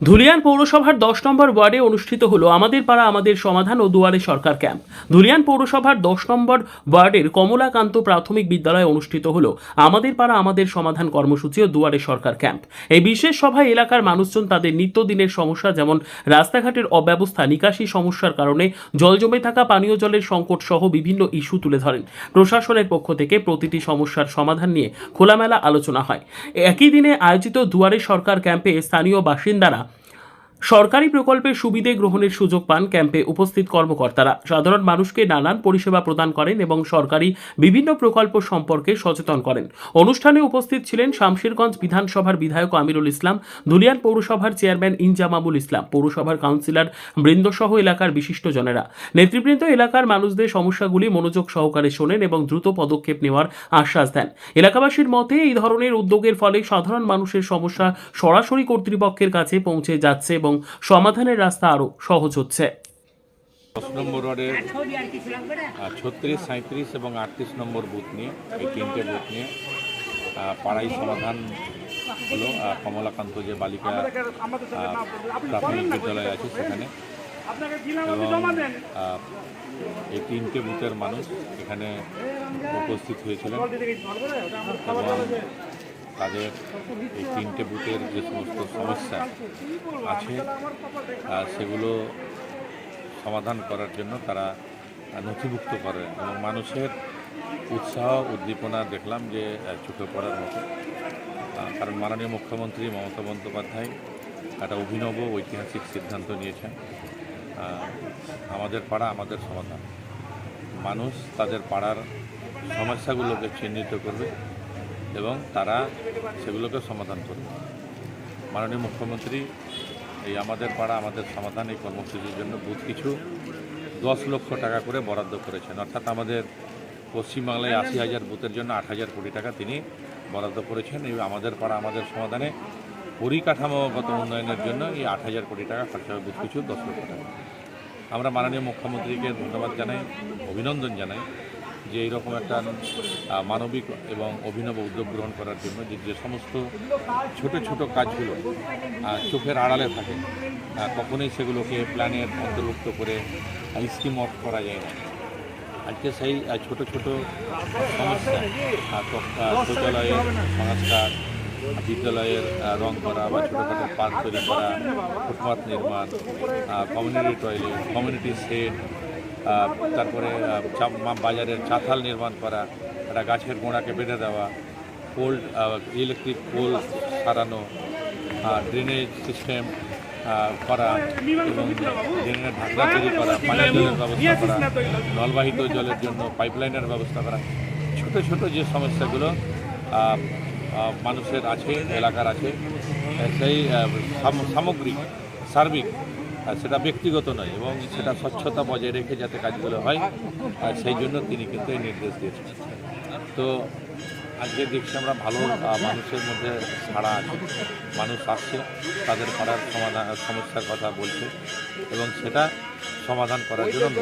ধুলিয়ান পৌরসভার দশ নম্বর ওয়ার্ডে অনুষ্ঠিত হলো আমাদের পাড়া, আমাদের সমাধান ও দুয়ারে সরকার ক্যাম্প। ধুলিয়ান পৌরসভার দশ নম্বর ওয়ার্ডের কমলাকান্ত প্রাথমিক বিদ্যালয়ে অনুষ্ঠিত হলো আমাদের পাড়া, আমাদের সমাধান কর্মসূচি ও দুয়ারে সরকার ক্যাম্প। এই বিশেষ সভায় এলাকার মানুষজন তাদের নিত্যদিনের সমস্যা যেমন রাস্তাঘাটের অব্যবস্থা, নিকাশি সমস্যার কারণে জল জমে থাকা পানীয় জলের সংকট সহ বিভিন্ন ইস্যু তুলে ধরেন। প্রশাসনের পক্ষ থেকে প্রতিটি সমস্যার সমাধান নিয়ে খোলামেলা আলোচনা হয়। একই দিনে আয়োজিত দুয়ারে সরকার ক্যাম্পে স্থানীয় বাসিন্দারা সরকারি প্রকল্পের সুবিধে গ্রহণের সুযোগ পান ক্যাম্পে উপস্থিত কর্মকর্তারা। সাধারণ মানুষকে নানান পরিষেবা প্রদান করেন এবং সরকারি বিভিন্ন প্রকল্প সম্পর্কে সচেতন করেন। অনুষ্ঠানে উপস্থিত ছিলেন শামশেরগঞ্জ বিধানসভার বিধায়ক আমিরুল ইসলাম, ধুলিয়ান পৌরসভার চেয়ারম্যান ইনজামামুল ইসলাম, পৌরসভার কাউন্সিলর বৃন্দসহ এলাকার বিশিষ্টজনেরা। নেতৃবৃন্দ এলাকার মানুষদের সমস্যাগুলি মনোযোগ সহকারে শোনেন এবং দ্রুত পদক্ষেপ নেওয়ার আশ্বাস দেন। এলাকাবাসীর মতে, এই ধরনের উদ্যোগের ফলে সাধারণ মানুষের সমস্যা সরাসরি কর্তৃপক্ষের কাছে পৌঁছে যাচ্ছে এবং সমাধানের রাস্তা আরও সহজ হচ্ছে। দশ নম্বর ওয়ার্ডের ছত্রিশ সাঁত্রিশ এবং আটত্রিশ নম্বর বুথ নিয়ে, এই তিনটে বুথ নিয়ে পাড়াই সমাধান হলো। কমলাকান্ত যে বালিকা প্রাথমিক বিদ্যালয় আছে সেখানে। এবং এই তিনটে বুথের মানুষ এখানে উপস্থিত হয়েছিলেন। এবং তাদের এই তিনটে বুথের যে সমস্ত সমস্যা আছে সেগুলো সমাধান করার জন্য তারা নথিভুক্ত করে। এবং মানুষের উৎসাহ, উদ্দীপনা দেখলাম যে চোখে পড়ার মতো। কারণ মাননীয় মুখ্যমন্ত্রী মমতা বন্দ্যোপাধ্যায় একটা অভিনব ঐতিহাসিক সিদ্ধান্ত নিয়েছেন। আমাদের পাড়া আমাদের সমাধান। মানুষ তাদের পাড়ার সমস্যাগুলোকে চিহ্নিত করবে। এবং তারা সেগুলোকে সমাধান করবে। মাননীয় মুখ্যমন্ত্রী, এই আমাদের পাড়া, আমাদের সমাধান, এই কর্মসূচির জন্য বুথ কিছু দশ লক্ষ টাকা করে বরাদ্দ করেছেন। অর্থাৎ আমাদের পশ্চিমবাংলায় আশি হাজার বুথের জন্য আট হাজার কোটি টাকা তিনি বরাদ্দ করেছেন। এই আমাদের পাড়া, আমাদের সমাধানে পরিকাঠামোগত উন্নয়নের জন্য এই আট হাজার কোটি টাকা খরচা হবে বুথ কিছু দশ লক্ষ টাকা। আমরা মাননীয় মুখ্যমন্ত্রীকে ধন্যবাদ জানাই, অভিনন্দন জানাই। যে এইরকম একটা মানবিক এবং অভিনব উদ্যোগ গ্রহণ করার জন্য যে যে সমস্ত ছোট ছোট কাজগুলো চোখের আড়ালে থাকে কখনোই সেগুলোকে প্ল্যানের অন্তর্ভুক্ত করে স্কিম অফ করা যায় না। আজকে সেই ছোট ছোট সমস্যা শৌচালয়ের সংস্কার বিদ্যালয়ের রং করা বা ছোটোখাটো পার্ক তৈরি করা, ফুটপাথ নির্মাণ কমিউনিটি টয়লেট কমিউনিটি সেট তারপরে বাজারের চাতাল নির্মাণ করা, একটা গাছের গোড়াকে বেঁধে দেওয়া পোল ইলেকট্রিক পোল সারানো ড্রেনেজ সিস্টেম করা এবং ড্রেনের ঢাকনা তৈরি করা, পানীয় জলের ব্যবস্থা করা, জলবাহিত জলের জন্য পাইপলাইনের ব্যবস্থা করা। ছোট ছোট যে সমস্যাগুলো মানুষের আছে, এলাকার আছে, সেই সাম- সামগ্রিক, সার্বিক সেটা ব্যক্তিগত নয়, এবং সেটা স্বচ্ছতা বজায় রেখে যাতে কাজগুলো হয়, আর সেই জন্য তিনি কিন্তু এই নির্দেশ দিয়েছেন। তো আজকে দেখছি আমরা ভালো মানুষের মধ্যে ছাড়া আছে, মানুষ আসছে, তাদের পাড়ার সমাধান সমস্যার কথা বলছে, এবং সেটা সমাধান করার জন্য